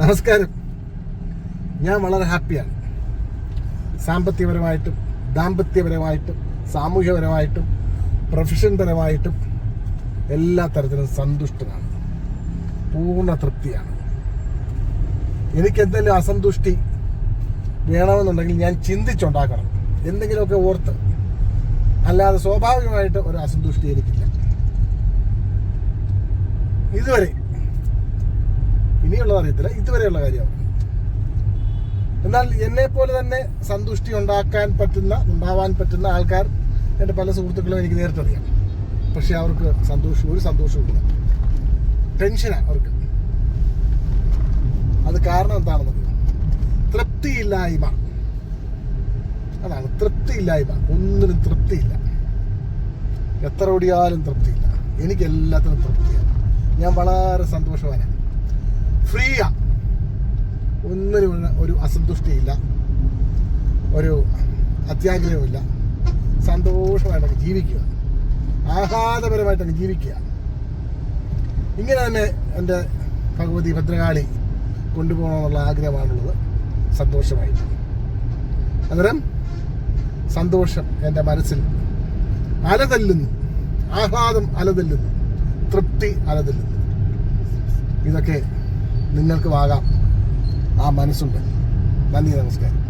നമസ്കാരം. ഞാൻ വളരെ ഹാപ്പിയാണ്. സാമ്പത്തികപരമായിട്ടും ദാമ്പത്യപരമായിട്ടും സാമൂഹ്യപരമായിട്ടും പ്രൊഫഷൻ പരമായിട്ടും എല്ലാ തരത്തിലും സന്തുഷ്ടനാണ്. പൂർണ തൃപ്തിയാണ്. എനിക്കെന്തെങ്കിലും അസന്തുഷ്ടി വേണമെന്നുണ്ടെങ്കിൽ ഞാൻ ചിന്തിച്ചുണ്ടാക്കണം. എന്തെങ്കിലുമൊക്കെ ഓർത്ത്. അല്ലാതെ സ്വാഭാവികമായിട്ട് ഒരു അസന്തുഷ്ടി എനിക്കില്ല. ഇതുവരെ ഇനിയുള്ളത് അറിയത്തില്ല. ഇതുവരെയുള്ള കാര്യമാണ് എന്നാൽ എന്നെ പോലെ തന്നെ സന്തുഷ്ടി ഉണ്ടാക്കാൻ പറ്റുന്ന ഉണ്ടാവാൻ പറ്റുന്ന ആൾക്കാർ എന്റെ പല സുഹൃത്തുക്കളും എനിക്ക് നേരിട്ടറിയാം പക്ഷെ അവർക്ക് സന്തോഷം ഒരു സന്തോഷവുമില്ല ടെൻഷനാണ് അവർക്ക്. അത് കാരണം എന്താണെന്ന് തൃപ്തിയില്ലായ്മ. അതാണ് തൃപ്തിയില്ലായ്മ. ഒന്നിനും തൃപ്തിയില്ല. എത്ര ഓടിയാലും തൃപ്തിയില്ല. എനിക്ക് എല്ലാത്തിനും തൃപ്തിയാണ്. ഞാൻ വളരെ സന്തോഷവാനാണ്. ഫ്രീയാ. ഒന്നിനും ഒരു- അസന്തുഷ്ടിയില്ല ഒരു അത്യാഗ്രഹമില്ല സന്തോഷമായിട്ടൊക്കെ ജീവിക്കുക. ആഹ്ലാദപരമായിട്ടൊക്കെ ജീവിക്കുക. ഇങ്ങനെ തന്നെ എന്റെ ഭഗവതി ഭദ്രകാളി കൊണ്ടുപോകണമെന്നുള്ള ആഗ്രഹമാണുള്ളത്. സന്തോഷമായിട്ട്. അന്നേരം സന്തോഷം എന്റെ മനസ്സിൽ അലതല്ലുന്നു. ആഹ്ലാദം അലതല്ലുന്നു. തൃപ്തി അലതല്ലുന്നു. ഇതൊക്കെ നിങ്ങൾക്കും വാകാം ആ മനസ്സുണ്ട്. നന്ദി നമസ്കാരം.